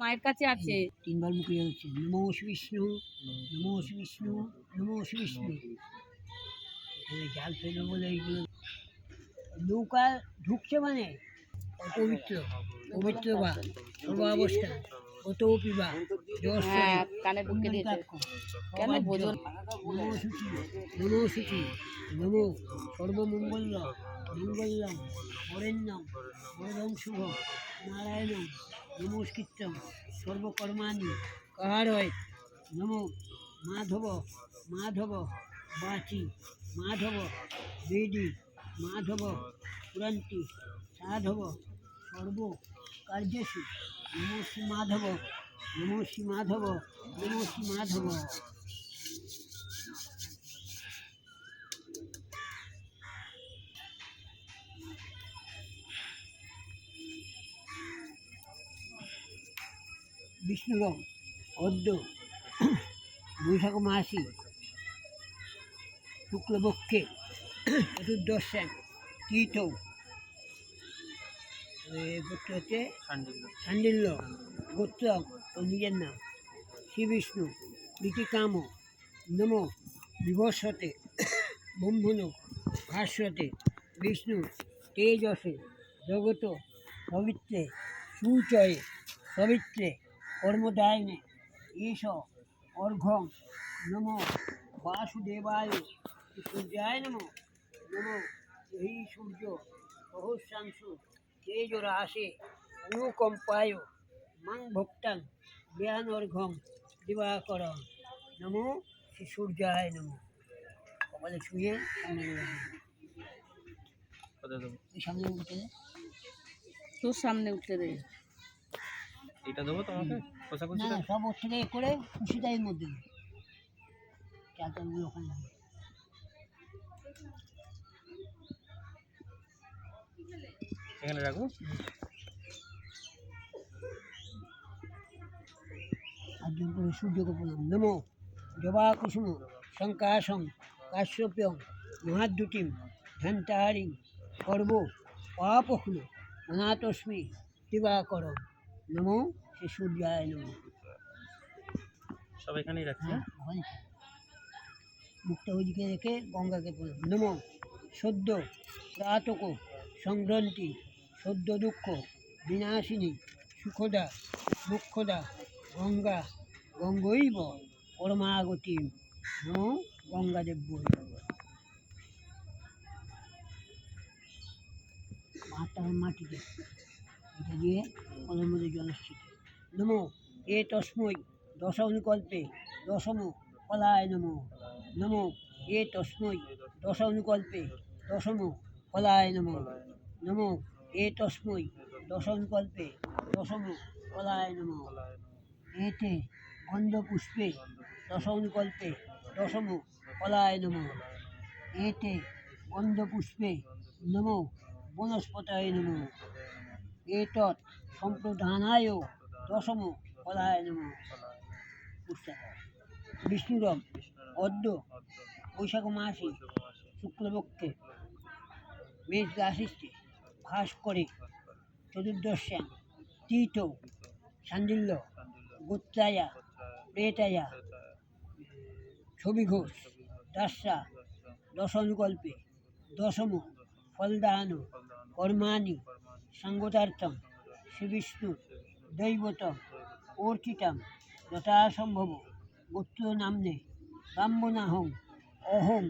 মায়ের কাছে আছে। তিনবার মুখে হচ্ছে নমো বিষ্ণু নমো বিষ্ণু নমো বিষ্ণু জাল ফেলবে বলে এইগুলো। নৌকা ঢুকছে মানে? অপবিত্র পবিত্র বা সর্বাবস্থা কত পিবা হ্যাঁ কানে ঢুকে দিয়েছে। কেন। বোঝো? নমো শুচি নমো শুচি নমো সর্বমঙ্গল মঙ্গলম বরেণ্যম বরদম শুভ নারায়ণম নমস্কৃত্যম সর্বকর্মাণি কাহারয়? নম মাধব মাধব বাচি, মাধব বেদি, মাধব পুরান্তি, সাধব সর্ব কার্যসু। নমো মাধব নমো মাধব নমো মাধব। বিষ্ণুরম অদ্য বৈশাখ মাসি শুক্লপক্ষে চতুর্দশ্যাম তীর্থ গোত্র হচ্ছে সান্ডিল্য। গোত্র ও নিজের নাম। শ্রী বিষ্ণু প্রীতিকাম নম বিভস্বতে ব্রহ্মণ ভাস্বতে বিষ্ণু তেজসে জগত পবিত্রে সুচয়ে পবিত্রে কর্মদায়নে এষ অর্ঘ্যং নম বাসুদেবায় সূর্যায় নম নম এই সূর্য সহস্রাংশু তেজরাশে অনুকম্পায় মাং ভক্তাং জ্ঞানর্ঘ্যং দিবাকর নমো শ্রী সূর্যায় নম। কপালে ছুঁয়ে সামনে সামনে উঠে দে। তোর সামনে উঠতে দে। এটা দেবো তোমাকে? না না সব ওর থেকে এ করে খুশিটা এর মধ্যে দে। চালটাগুলো ওখানে হবে। এখানে রাখব? আর জোর করে সূর্যকে প্রণাম নমো। জবা কুসুম শঙ্কাশং। কাশ্যপ্যং মহাদ্যুতিম ধন্তাহারি সর্ব। পাপহ্ন অনাথস্মি দিবাকর নমো শ্রী সূর্যায় নমো। সব এখানেই রাখছি। হ্যাঁ। মুখটা ওইদিকে রেখে গঙ্গাকে প্রণাম নমো সদ্য প্রাতক সংগ্রন্থি সদ্য দুঃখ বিনাশিনী সুখদা মুখ্যদা গঙ্গা গঙ্গৈব পরমাগতি নমো গঙ্গাদেব মাথা মাটিতে। এটা দিয়ে কলের মধ্যে জলস্থিত নমো, এ তস্মৈ দশ অনুকল্পে দশম ফলায় নমো। নমো, এ তস্মৈ দশ অনুকল্পে দশম ফলায় নমো। নমো, এ তস্মৈ দশ অনুকল্পে দশম ফলায় নমো। এতে গন্ধপুষ্পে দশ অনুকল্পে দশম ফলায় নমো। এতে গন্ধপুষ্পে নমো বনস্পতায় নমো। এতৎ সম্প্রদানায় দশম ফলায় নমো পুস্তক। বিষ্ণুরম অদ্য বৈশাখ মাসে শুক্লপক্ষে মেষ রাশিতে ভাস করে। চতুর্দশ্যাম তীর্থ সান্ডিল্য গোত্রায়া, প্রেতায়া ছবি ঘোষ দাসা দশনুকল্পে দশম ফলদান কর্মাণি সঙ্গতার্থম শ্রীবিষ্ণু দৈবতম অর্চিতম যথাসম্ভব গোত্র নাম্নে, ব্রাহ্মণাহং, অহং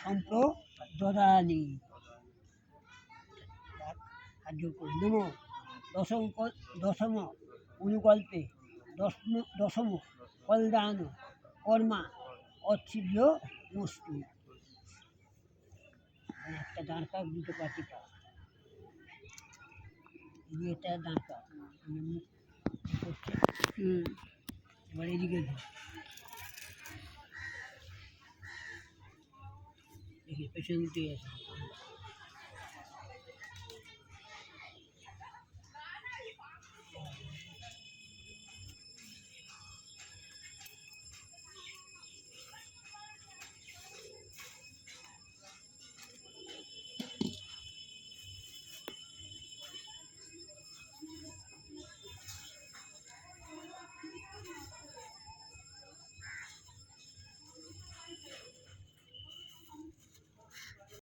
সম্প্রদানি নম। দশম দশম অনুকল্পে, দশম দশম ফলদান, কর্মা অচ্ছিদ্র মানে একটা দাঁড় দুটো পাটি কাক এই যে এটা দাঁড় মানে মুখ করছে। হুম। এবার এদিকে দেখি পেছন উঠে আছে